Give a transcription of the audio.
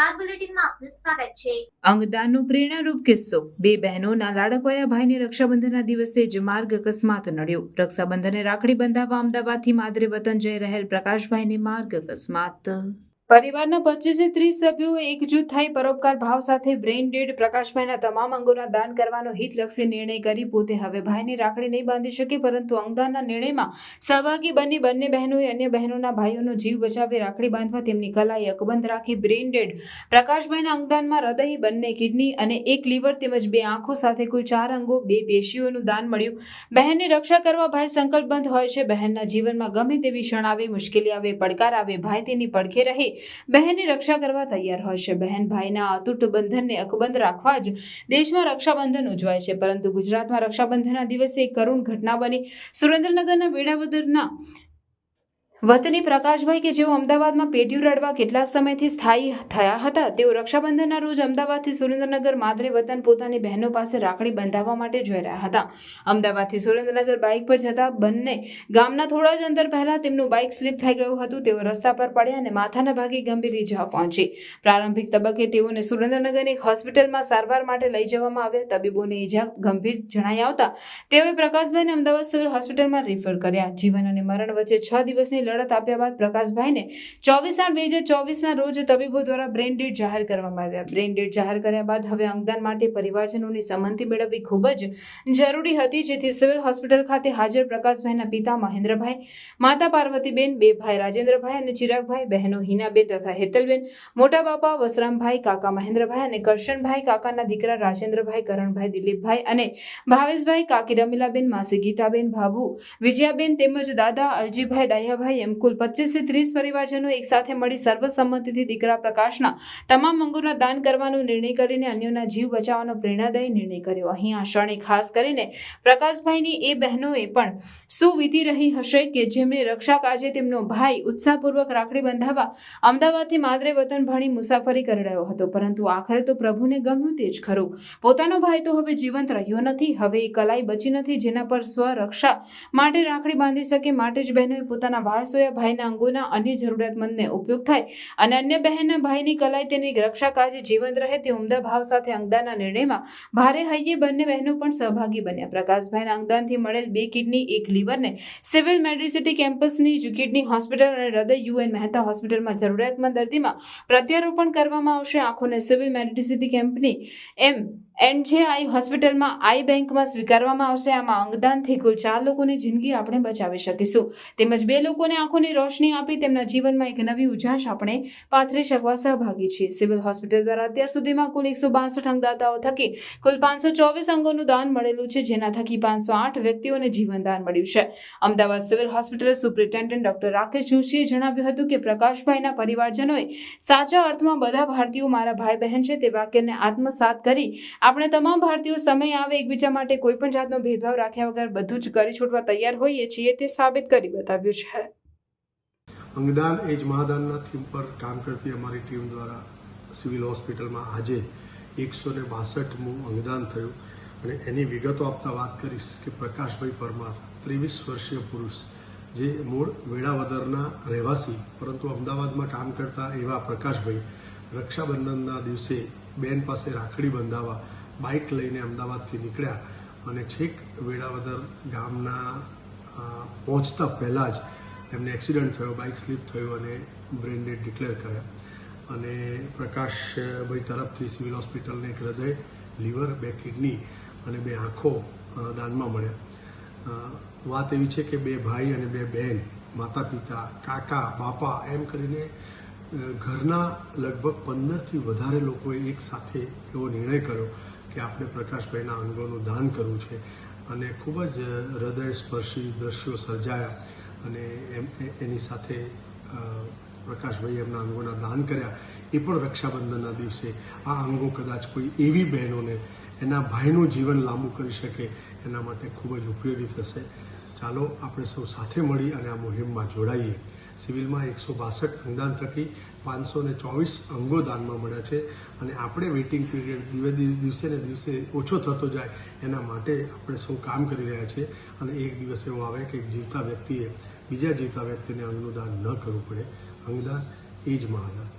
ગુજરાત બુલેટિનમાં આપનું સ્વાગત છે. અંગદાનનો પ્રેરણારૂપ કિસ્સો. બે બહેનોના લાડકવાયા ભાઈને રક્ષાબંધનના દિવસે જ માર્ગ અકસ્માત નડ્યો. રક્ષાબંધને રાખડી બંધાવવા અમદાવાદથી માદરે વતન જઈ રહેલ પ્રકાશભાઈને માર્ગ અકસ્માત. પરિવારના પચીસે ત્રીસ સભ્યો એકજૂથ થઈ પરોપકાર ભાવ સાથે બ્રેઇન ડેડ પ્રકાશભાઈના તમામ અંગોના દાન કરવાનો હિતલક્ષી નિર્ણય કરી પોતે હવે ભાઈની રાખડી નહીં બાંધી શકે, પરંતુ અંગદાનના નિર્ણયમાં સહભાગી બની બંને બહેનોએ અન્ય બહેનોના ભાઈઓનો જીવ બચાવી રાખડી બાંધવા તેમની કલાએ અકબંધ રાખી બ્રેઇન ડેડ પ્રકાશભાઈના અંગદાનમાં હૃદય, બંને કિડની અને એક લીવર તેમજ બે આંખો સાથે કુલ ચાર અંગો, બે પેશીઓનું દાન મળ્યું. બહેનની રક્ષા કરવા ભાઈ સંકલ્પબંધ હોય છે. બહેનના જીવનમાં ગમે તેવી ક્ષણ આવે, મુશ્કેલી આવે, પડકાર આવે, ભાઈ તેની પડખે રહી બહેનની રક્ષા કરવા તૈયાર હોય છે. બહેન ભાઈના અતૂટ બંધનને અકબંધ રાખવા જ દેશમાં રક્ષાબંધન ઉજવાય છે. પરંતુ ગુજરાતમાં રક્ષાબંધનના દિવસે એક કરુણ ઘટના બની. સુરેન્દ્રનગરના વેડાવદરના વતની પ્રકાશભાઈ કે જેઓ અમદાવાદમાં પેટીયું રડવા કેટલાક સમયથી સ્થાયી થયા હતા, તેઓ રક્ષાબંધનના રોજ અમદાવાદથી સુરેન્દ્રનગર માદરે વતન પોતાની બહેનો પાસે રાખડી બંધાવવા માટે જઈ રહ્યા હતા. અમદાવાદથી સુરેન્દ્રનગર બાઇક પર જતા બંને ગામના થોડા જ અંતર પહેલા તેમનું બાઇક સ્લીપ થઈ ગયું હતું, તેઓ રસ્તા પર પડ્યા અને માથાના ભાગે ગંભીર ઇજા પહોંચી. પ્રારંભિક તબક્કે તેઓને સુરેન્દ્રનગરની એક હોસ્પિટલમાં સારવાર માટે લઈ જવામાં આવ્યા. તબીબોને ઇજા ગંભીર જણાઈ આવતા તેઓએ પ્રકાશભાઈને અમદાવાદ સિવિલ હોસ્પિટલમાં રેફર કર્યા. જીવન અને મરણ વચ્ચે છ દિવસની લડત આપ્યા બાદ પ્રકાશભાઈને ચોવીસ બે હજાર ચોવીસના રોજ તબીબો દ્વારા બ્રેન ડેડ જાહેર કરવામાં આવ્યા. બ્રેન ડેડ જાહેર કર્યા બાદ હવે અંગદાન માટે પરિવારજનોની સંમતિ મેળવવી ખૂબ જ જરૂરી હતી, જેથી સિવિલ હોસ્પિટલ ખાતે હાજર પ્રકાશભાઈના પિતા મહેન્દ્રભાઈ, માતા પાર્વતીબેન, બે ભાઈ રાજેન્દ્રભાઈ અને ચિરાગભાઈ, બહેનો હિનાબેન તથા હેતલબેન, મોટા બાપા વસરામભાઈ, કાકા મહેન્દ્રભાઈ અને કરશનભાઈ, કાકાના દીકરા રાજેન્દ્રભાઈ, કરણભાઈ, દિલીપભાઈ અને ભાવેશભાઈ, કાકી રમીલાબેન, માસી ગીતાબેન, ભાભુ વિજયાબેન તેમજ દાદા અલજીભાઈ ડાયાભાઈ એમ કુલ પચીસથી ત્રીસ પરિવારજનો એકસાથે મળી સર્વસંમતિથી દીકરા પ્રકાશના તમામ અંગોના દાન કરવાનો નિર્ણય કરીને અન્યોના જીવ બચાવવાનો પ્રેરણાદાયી નિર્ણય કર્યો. અહીં આ ક્ષણે ખાસ કરીને પ્રકાશભાઈની એ બહેનોએ પણ શું વીતી રહી હશે કે જેમની રક્ષા કાજે તેમનો ભાઈ ઉત્સાહપૂર્વક રાખડી બંધાવવા અમદાવાદથી માદરે વતન ભણી મુસાફરી કરી રહ્યો હતો. પરંતુ આખરે તો પ્રભુને ગમ્યું તે જ ખરું. પોતાનો ભાઈ તો હવે જીવંત રહ્યો નથી. હવે એ કલાઈ બચી નથી. જેના પર સ્વરક્ષા માટે રાખડી બાંધી શકે માટે જ બહેનોએ પોતાના વાસોયા ભાઈના અંગોના અન્ય જરૂરિયાતમંદને ઉપયોગ થાય અને અન્ય બહેનના ભાઈની કલાઈ તેની રક્ષા કાળજી જીવંત રહે તે ઉમદા ભાવ સાથે અંગદાનના નિર્ણયમાં ભારે હૈયે બંને બહેનો પણ સહભાગી બન્યા. પ્રકાશભાઈના અંગદાનથી મળેલ બે કિડની, એક લીવરને સિવિલ મેડિસિટી કેમ્પસની કિડની હોસ્પિટલ અને હૃદય યુએન મહેતા હોસ્પિટલમાં જરૂરિયાતમંદ દર્દીમાં પ્રત્યારોપણ કરવામાં આવશે. આંખોને સિવિલ મેડિસિટી કેમ્પની એમ એનજેઆઈ હોસ્પિટલમાં આઈ બેંકમાં સ્વીકારવામાં આવશે. આમાં અંગદાનથી કુલ ચાર લોકોની જિંદગી આપણે બચાવી શકીશું. તેમજ બે લોકોને આંખોની રોશની આપી તેમના જીવનમાં એક નવી ઉજાશ આપણે પાથરી શકવા સહભાગી છીએ. સિવિલ હોસ્પિટલ દ્વારા અત્યાર સુધીમાં કુલ એકસો બાસઠ અંગદાતાઓ થકી કુલ પાંચસો ચોવીસ અંગોનું દાન મળેલું છે, જેના થકી પાંચસો આઠ વ્યક્તિઓને જીવનદાન મળ્યું છે. Ahmedabad civil hospital superintendent doctor Rakesh જોશીએ જણાવ્યું હતું કે પ્રકાશભાઈના પરિવારજનોએ સાચા અર્થમાં બધા ભારતીયો મારા ભાઈ બહેન છે તે વાક્યને આત્મસાત કરી આપણે તમામ ભારતીયો સમય આવે એકબીજા માટે કોઈ પણ જાતનો ભેદભાવ રાખ્યા વગર બધું જ કરી છોડવા તૈયાર હોઈએ છીએ તે સાબિત કરી બતાવ્યું છે. અંગદાન એ જ મહાદાનના થીમ પર કામ કરતી અમારી ટીમ દ્વારા સિવિલ હોસ્પિટલમાં આજે એકસો ને બાસઠમું અંગદાન થયું. અને એની વિગતો આપતા વાત કરીશ કે પ્રકાશભાઈ પરમાર, ત્રેવીસ વર્ષીય પુરુષ, જે મૂળ વેળાવદરના રહેવાસી, પરંતુ અમદાવાદમાં કામ કરતા એવા પ્રકાશભાઈ, રક્ષાબંધનના દિવસે બેન પાસે રાખડી બંધાવવા બાઇક લઈને અમદાવાદથી નીકળ્યા. અને છેક વેળાવદર ગામના પહોંચતા પહેલાં જ એમને એક્સિડન્ટ થયો, બાઇક સ્લીપ થયું અને બ્રેન ડેડ ડિક્લેર કર્યા. અને પ્રકાશભાઈ તરફથી સિવિલ હોસ્પિટલને એક હૃદય, લીવર, બે કિડની અને બે આંખો દાનમાં મળ્યા. વાત એવી છે કે બે ભાઈ અને બે બહેન માતા પિતા કાકા, બાપા, એમ કરીને ઘરના લગભગ પંદરથી વધારે લોકોએ એક સાથે એવો નિર્ણય કર્યો કે આપણે પ્રકાશભાઈના અંગોનું દાન કરવું છે. અને ખૂબ જ હૃદય સ્પર્શી દ્રશ્યો સર્જાયા. અને એમ એની સાથે પ્રકાશભાઈ એમના અંગોના દાન કર્યા. એ પણ રક્ષાબંધનના દિવસે આ અંગો કદાચ કોઈ એવી બહેનોને એના ભાઈનું જીવન લાંબુ કરી શકે, એના માટે ખૂબ જ ઉપયોગી થશે. ચાલો, આપણે સૌ સાથે મળી અને આ મુહિમમાં જોડાઈએ. સિવિલમાં એકસો બાસઠ અંગદાન થકી પાંચસો ને ચોવીસ અંગો દાનમાં મળ્યા છે. અને આપણે વેઇટિંગ પીરિયડ દિવે દિ- દિવસે ને દિવસે ઓછો થતો જાય એના માટે આપણે સૌ કામ કરી રહ્યા છીએ. અને એક દિવસ એવો આવે કે જીવતા વ્યક્તિએ, બીજા જીવતા વ્યક્તિને અંગનું દાન ન કરવું પડે. અંગદાન એ જ મહાદાન.